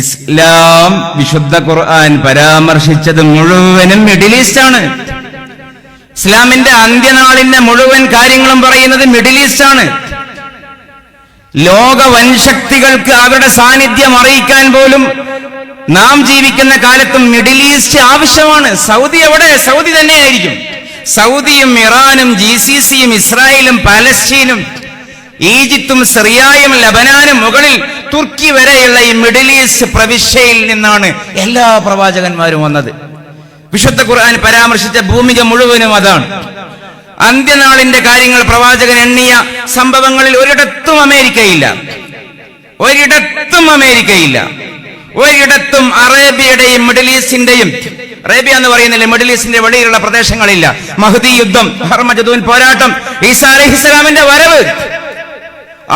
ഇസ്ലാം വിശുദ്ധ ഖുർആൻ പരാമർശിച്ചത് മുഴുവനും മിഡിൽ ഈസ്റ്റ് ആണ് ഇസ്ലാമിന്റെ അന്ത്യനാളിന്റെ മുഴുവൻ കാര്യങ്ങളും പറയുന്നത് മിഡിൽ ഈസ്റ്റ് ആണ് ലോക വൻശക്തികൾക്ക് അവരുടെ സാന്നിധ്യം അറിയിക്കാൻ പോലും നാം ജീവിക്കുന്ന കാലത്തും മിഡിൽ ഈസ്റ്റ് ആവശ്യമാണ്. സൗദി എവിടെ? സൗദി തന്നെയായിരിക്കും. സൗദിയും ഇറാനും ജി സി സിയും ഇസ്രായേലും പാലസ്റ്റീനും ഈജിപ്തും സിറിയായും ലബനാനും മുകളിൽ തുർക്കി വരെയുള്ള ഈ മിഡിൽ ഈസ്റ്റ് പ്രവിശ്യയിൽ നിന്നാണ് എല്ലാ പ്രവാചകന്മാരും വന്നത്. വിശുദ്ധ ഖുർആൻ പരാമർശിച്ച ഭൂമിക മുഴുവനും അതാണ്. അന്ത്യനാളിന്റെ കാര്യങ്ങൾ പ്രവാചകൻ എണ്ണിയ സംഭവങ്ങളിൽ ഒരിടത്തും അമേരിക്കയില്ല. ഒരിടത്തും അമേരിക്കയില്ല. ഒരിടത്തും അറേബ്യയുടെയും മിഡിൽ ഈസ്റ്റിന്റെയും അറേബ്യ എന്ന് പറയുന്നില്ല മിഡിൽ ഈസ്റ്റിന്റെ വെളിയിലുള്ള പ്രദേശങ്ങളില്ല. മഹദി യുദ്ധം ഹർമജദൂൻ പോരാട്ടം ഈസാ അലഹിസ്ലാമിന്റെ വരവ്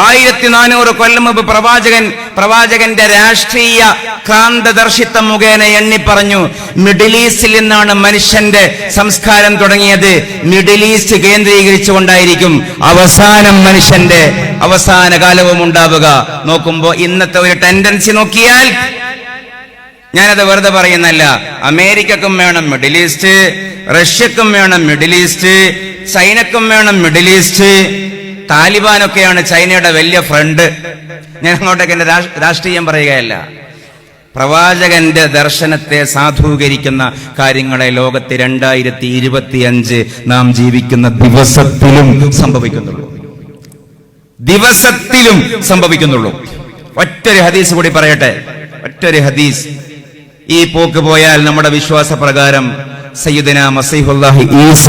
ആയിരത്തി നാനൂറ് കൊല്ലം മുമ്പ് പ്രവാചകൻ പ്രവാചകന്റെ രാഷ്ട്രീയ ക്രാന്തദർശിത്വം മുഖേന എണ്ണി പറഞ്ഞു മിഡിൽ ഈസ്റ്റിൽ നിന്നാണ് മനുഷ്യന്റെ സംസ്കാരം തുടങ്ങിയത്. മിഡിൽ ഈസ്റ്റ് കേന്ദ്രീകരിച്ചുകൊണ്ടായിരിക്കും അവസാനം മനുഷ്യന്റെ അവസാന കാലവും ഉണ്ടാവുക. നോക്കുമ്പോ ഇന്നത്തെ ഒരു ടെൻഡൻസി നോക്കിയാൽ ഞാനത് വെറുതെ പറയുന്നല്ല അമേരിക്കക്കും വേണം മിഡിൽ ഈസ്റ്റ് റഷ്യക്കും വേണം മിഡിൽ ഈസ്റ്റ് ചൈനക്കും വേണം മിഡിൽ ഈസ്റ്റ് താലിബാനൊക്കെയാണ് ചൈനയുടെ വലിയ ഫ്രണ്ട്. ഞാൻ അങ്ങോട്ടേക്ക് രാഷ്- രാഷ്ട്രീയം പറയുകയല്ല. പ്രവാചകന്റെ ദർശനത്തെ സാധൂകരിക്കുന്ന കാര്യങ്ങളെ ലോകത്ത് രണ്ടായിരത്തി ഇരുപത്തി അഞ്ച് നാം ജീവിക്കുന്ന ദിവസത്തിലും സംഭവിക്കുന്നുള്ളൂ. ദിവസത്തിലും സംഭവിക്കുന്നുള്ളൂ. ഒറ്റൊരു ഹദീസ് കൂടി പറയട്ടെ. ഒറ്റൊരു ഹദീസ്. ഈ പോക്ക് പോയാൽ നമ്മുടെ വിശ്വാസ പ്രകാരം സയ്യിദന മസീഹുല്ലാഹി ഈസ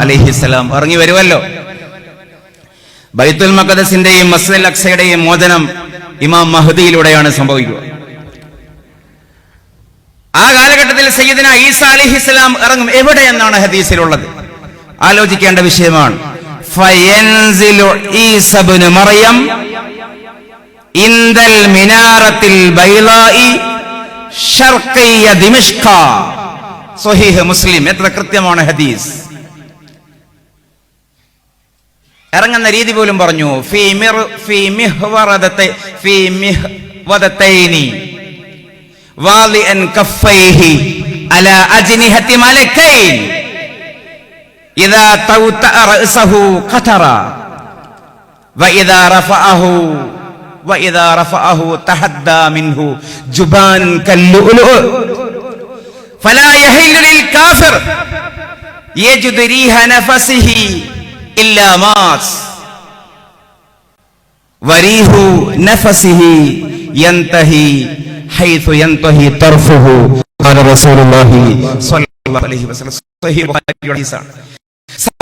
അലൈഹിസ്സലാം ഇറങ്ങി വരുമല്ലോ. ബൈത്തുൽ മഖദസിന്റെയും മസ്ജിദുൽ അക്സയുടെയും മോചനം ഇമാം മഹദിയിലൂടെയാണ് സംഭവിക്കുക. ആ കാലഘട്ടത്തിൽ സയ്യിദിന ഈസ ഇറങ്ങും. എവിടെ എവിടെയെന്നാണ് ഹദീസിലുള്ളത്? ആലോചിക്കേണ്ട വിഷയമാണ്. മറിയം ഇൻദൽ മിനാറത്തിൽ ദിമിഷ്ക സ്വഹീഹ് മുസ്ലിം. എത്ര കൃത്യമാണ് ഹദീസ്? ഇറങ്ങുന്ന രീതി പോലും പറഞ്ഞു. ഫീ മിർ ലിൽ കാഫിർ. ഫീ മിഹ്വദത്തൈനി വാലിഅൻ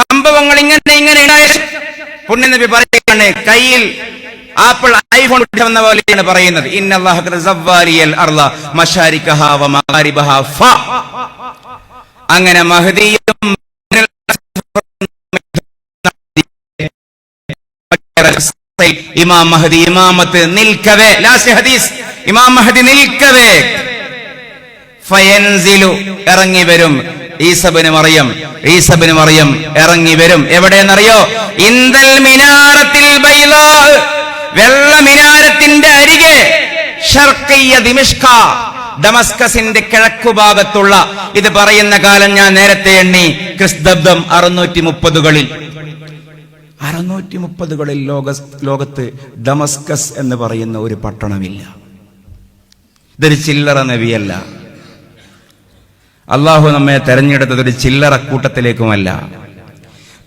സംഭവങ്ങൾ ഇങ്ങനെ ഇങ്ങനെ ഉണ്ടായ പുണ്യനബി പറയുകയാണ് കയ്യിൽ ആപ്പിൾ ഐഫോൺ വന്ന പോലെയാണ് പറയുന്നത്. അങ്ങനെ മഹദിയും ഇമാം മഹദി ഇമാമത്ത് നിൽക്കവേ. ലാസ്റ്റ് ഹദീസ്. ഇമാം മഹദി നിൽക്കവേ. ഫയൻസിലു ഇറങ്ങി വരും. ഈസബിന് മറിയം ഈസബിന് മറിയം ഇറങ്ങി വരും. എവിടെയെന്നറിയോ? ഇന്ദൽ മിനാരത്തിൽ ബൈലാ വെള്ള മിനാരത്തിന്റെ അരികെ ഷർക്കിയ ദിമിഷ്ക ഡമസ്കസിന്റെ കിഴക്കുഭാഗത്തുള്ള. ഇത് പറയുന്ന കാലം ഞാൻ നേരത്തെ എണ്ണി ക്രിസ്തബ്ദം അറുന്നൂറ്റി മുപ്പതുകളിൽ അറുന്നൂറ്റി മുപ്പതുകളിൽ ലോക ലോകത്ത് ഡമസ്കസ് എന്ന് പറയുന്ന ഒരു പട്ടണമില്ല. ഇതൊരു ചില്ലറ നബിയല്ല. അള്ളാഹു നമ്മെ തെരഞ്ഞെടുത്തത് ഒരു ചില്ലറ കൂട്ടത്തിലേക്കുമല്ല.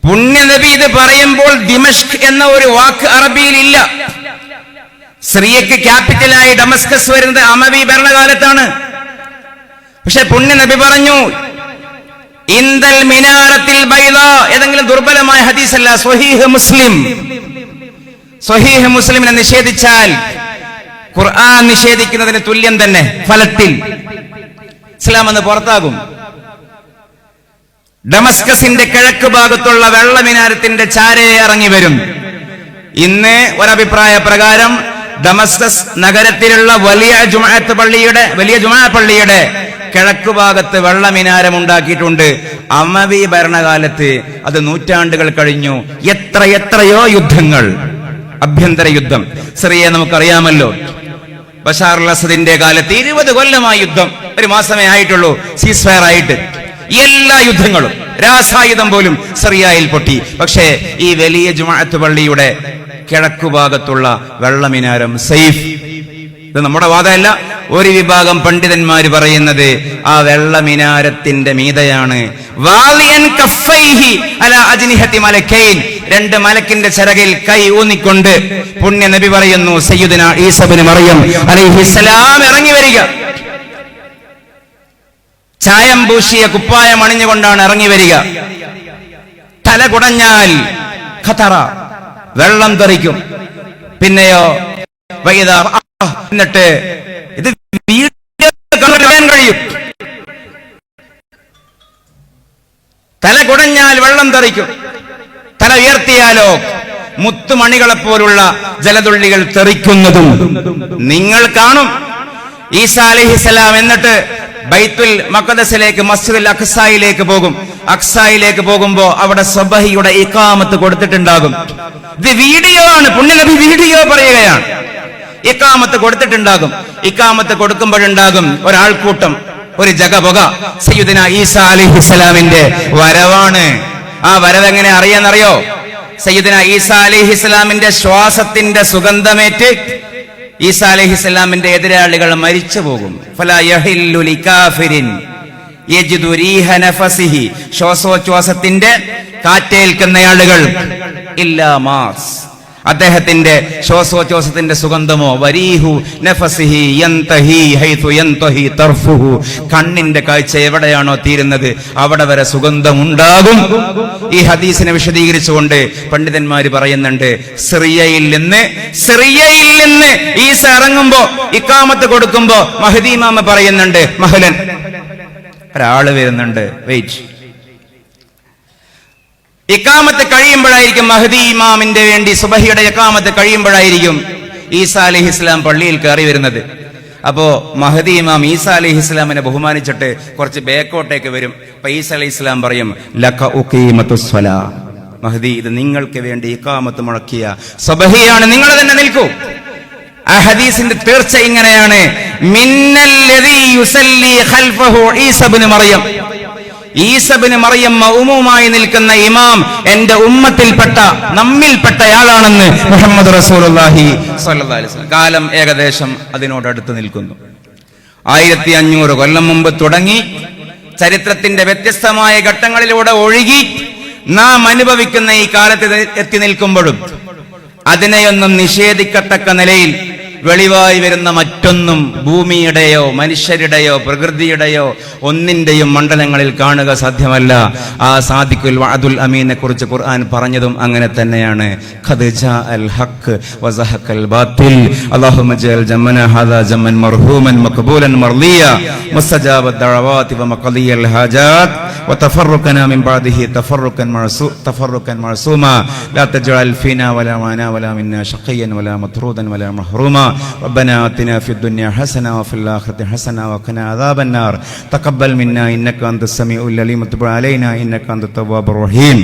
പുണ്യനബി ഇത് പറയുമ്പോൾ ദിമഷ്ക് എന്ന ഒരു വാക്ക് അറബിയിലില്ല. സിറിയക്ക് ക്യാപിറ്റലായി ഡമസ്കസ് വരുന്നത് അമവി ഭരണകാലത്താണ്. പക്ഷെ പുണ്യനബി പറഞ്ഞു ഇന്ദൽ മിനാരത്തിൽ ബൈദ ഏതെങ്കിലും ദുർബലമായ ഹദീസല്ല സ്വഹീഹ് മുസ്ലിം. സ്വഹീഹ് മുസ്ലിമിനെ നിഷേധിച്ചാൽ ഖുർആൻ നിഷേധിക്കുന്നതിന് തുല്യം തന്നെ ഫലത്തിൽ. ഇസ്ലാം എന്ന് പുറത്താകും. ഡമസ്കസിന്റെ കിഴക്ക് ഭാഗത്തുള്ള വെള്ളമിനാരത്തിന്റെ ചാരയെ ഇറങ്ങി വരും. ഇന്ന് ഒരഭിപ്രായ പ്രകാരം ഡമസ്കസ് നഗരത്തിലുള്ള വലിയ ജുമാഅത്ത് പള്ളിയുടെ വലിയ ജുമാ പള്ളിയുടെ കിഴക്ക് ഭാഗത്ത് വെള്ളമിനാരം ഉണ്ടാക്കിയിട്ടുണ്ട് അമവി ഭരണകാലത്ത് അത് നൂറ്റാണ്ടുകൾ കഴിഞ്ഞു. എത്ര എത്രയോ യുദ്ധങ്ങൾ. അഭ്യന്തര യുദ്ധം. സിറിയെ നമുക്കറിയാമല്ലോ. ബഷാർ അസദിന്റെ കാലത്ത് ഇരുപത് കൊല്ലമായി യുദ്ധം. ഒരു മാസമേ ആയിട്ടുള്ളൂ. സീസ് ഫയർ ആയിട്ട്. എല്ലാ യുദ്ധങ്ങളും. രാസായുധം പോലും സിറിയയിൽ പൊട്ടി. പക്ഷേ ഈ വലിയ ജുമാഅത്ത് പള്ളിയുടെ കിഴക്കുഭാഗത്തുള്ള വെള്ളമിനാരം സൈഫ്. ഇത് നമ്മുടെ വാദമല്ല ഒരു വിഭാഗം പണ്ഡിതന്മാർ പറയുന്നത് ആ വെള്ള മിനാരത്തിന്റെ മീതയാണ് രണ്ട് മലക്കിന്റെ ചിറകിൽ കൈ ഊന്നിക്കൊണ്ട് പുണ്യ നബി പറയുന്നു സയ്യുദിന ഈസബിന് മറിയം അലൈഹിസ്സലാം ഇറങ്ങി വരിക. ചായം പൂശിയ കുപ്പായം അണിഞ്ഞുകൊണ്ടാണ് ഇറങ്ങി വരിക. തല കുടഞ്ഞാൽ ഖതറ വെള്ളം തെറിക്കും. പിന്നെയോ വൈകുന്നേരം എന്നിട്ട് കഴിയും. തല കുടഞ്ഞാൽ വെള്ളം തെറിക്കും. തല ഉയർത്തിയാലോ മുത്തുമണികളെ പോലുള്ള ജലതുള്ളികൾ തെറിക്കുന്നതും. നിങ്ങൾ കാണും. ഈസാ അലഹിസലാം എന്നിട്ട് ബൈത്തുൽ മക്കദസിലേക്ക് മസ്ജിദുൽ അഖ്സായിലേക്ക് പോകും. അക്സായിലേക്ക് പോകുമ്പോ അവിടെ സബഹിയുടെ ഇക്കാമത്ത് കൊടുത്തിട്ടുണ്ടാകും. ഇത് വീഡിയോ ആണ്. പുണ്യനബി വീഡിയോ പറയുകയാണ്. ഇക്കാമത്ത് കൊടുത്തിട്ടുണ്ടാകും. ഇക്കാമത്ത് കൊടുക്കുമ്പോഴുണ്ടാകും ഒരാൾക്കൂട്ടം ഒരു ജഗപുക. സയ്യുദിന ഈസാ അലിഹിസ്ലാമിന്റെ വരവാണ്. ആ വരവ് എങ്ങനെ അറിയാന്നറിയോ? സയ്യിദിന ഈസാ അലിഹിസ്ലാമിന്റെ ശ്വാസത്തിന്റെ സുഗന്ധമേറ്റ് ഈസാ അലിഹിസ്ലാമിന്റെ എതിരാളികൾ മരിച്ചു പോകും. ശ്വാസോച്ഛ്വാസത്തിന്റെ കാറ്റേൽക്കുന്ന ആളുകൾ ഇല്ലാ മാസ് അദ്ദേഹത്തിന്റെ ശ്വാസോച്ഛ്വാസത്തിന്റെ സുഗന്ധമോ? വരീഹു നഫസിഹി യന്തഹി ഹൈതു യന്തഹി തർഫുഹു. കണ്ണിന്റെ കാഴ്ച എവിടെയാണോ തീരുന്നത് അവിടെ വരെ സുഗന്ധം ഉണ്ടാകും ഈ ഹദീസിനെ വിശദീകരിച്ചുകൊണ്ട് പണ്ഡിതന്മാർ പറയുന്നുണ്ട് സിറിയയിൽ നിന്ന് സിറിയയിൽ നിന്ന് ഈസ ഇറങ്ങുമ്പോ ഇക്കാമത്ത് കൊടുക്കുമ്പോ മഹദീമാമ പറയുന്നുണ്ട് മഹലൻ. ഒരാൾ വരുന്നുണ്ട് വെയിറ്റ്. ഇക്കാമത്ത് കഴിയുമ്പോഴായിരിക്കും മഹദി ഇമാമിന്റെ വേണ്ടി സുബഹിയുടെ ഇക്കാമത്ത് കഴിയുമ്പോഴായിരിക്കും ഈസാ അലഹി ഇസ്ലാം പള്ളിയിൽ കയറി വരുന്നത്. അപ്പോ മഹദി ഇമാം ഈസാ അലഹി ഇസ്ലാമിനെ ബഹുമാനിച്ചിട്ട് കുറച്ച് ബേക്കോട്ടേക്ക് വരും. അപ്പൊ ഈസ അലൈഹി ഇസ്ലാം പറയും. മഹദി ഇത് നിങ്ങൾക്ക് വേണ്ടി ഇക്കാമത്ത് മുഴക്കിയ സബഹിയാണ്. നിങ്ങൾ തന്നെ നിൽക്കൂ. ആ ഹദീസിന്റെ തീർച്ച ഇങ്ങനെയാണ്. ഈസബ്നു മറിയം. ഈസബിന് മറിയം ഉമുമായി നിൽക്കുന്ന ഇമാം എന്റെ ഉമ്മത്തിൽപ്പെട്ട നമ്മിൽപ്പെട്ടയാളാണെന്ന് മുഹമ്മദ് വസല്ലം. കാലം ഏകദേശം അതിനോടടുത്ത് നിൽക്കുന്നു. ആയിരത്തി അഞ്ഞൂറ് കൊല്ലം മുമ്പ് തുടങ്ങി ചരിത്രത്തിന്റെ വ്യത്യസ്തമായ ഘട്ടങ്ങളിലൂടെ ഒഴുകി നാം അനുഭവിക്കുന്ന ഈ കാലത്ത് എത്തി നിൽക്കുമ്പോഴും അതിനെയൊന്നും നിഷേധിക്കത്തക്ക നിലയിൽ വെളിവായി വരുന്ന മറ്റൊന്നും ഭൂമിയുടെയോ മനുഷ്യരുടെയോ പ്രകൃതിയുടെയോ ഒന്നിന്റെയും മണ്ഡലങ്ങളിൽ കാണുക സാധ്യമല്ല ആ സാദിഖുൽ വഅദുൽ അമീനെ കുറിച്ച് ഖുർആൻ പറഞ്ഞതും അങ്ങനെ തന്നെയാണ് ഖദ് ജാഅൽ ഹഖ് വസഹഖൽ ബാത്തിൽ അല്ലാഹുമ്മ ജഅൽ ജമ്മന ഹാദാ ജമ്മൻ മർഹൂമൻ മഖബൂലൻ മർദിയ മുസ്തജാബ الدعوات ومقضي الحاجات وتفرقنا من بعده تفرقا مرسو تفرقا مرسوما لا تجعل فينا ولا معنا ولا منا شقيا ولا مطرودا ولا محروما ربنا آتنا في الدنيا حسنة وفي الآخرة حسنة وقنا عذاب النار. تقبل منا إنك أنت السميع العليم. وتب علينا إنك أنت التواب الرحيم.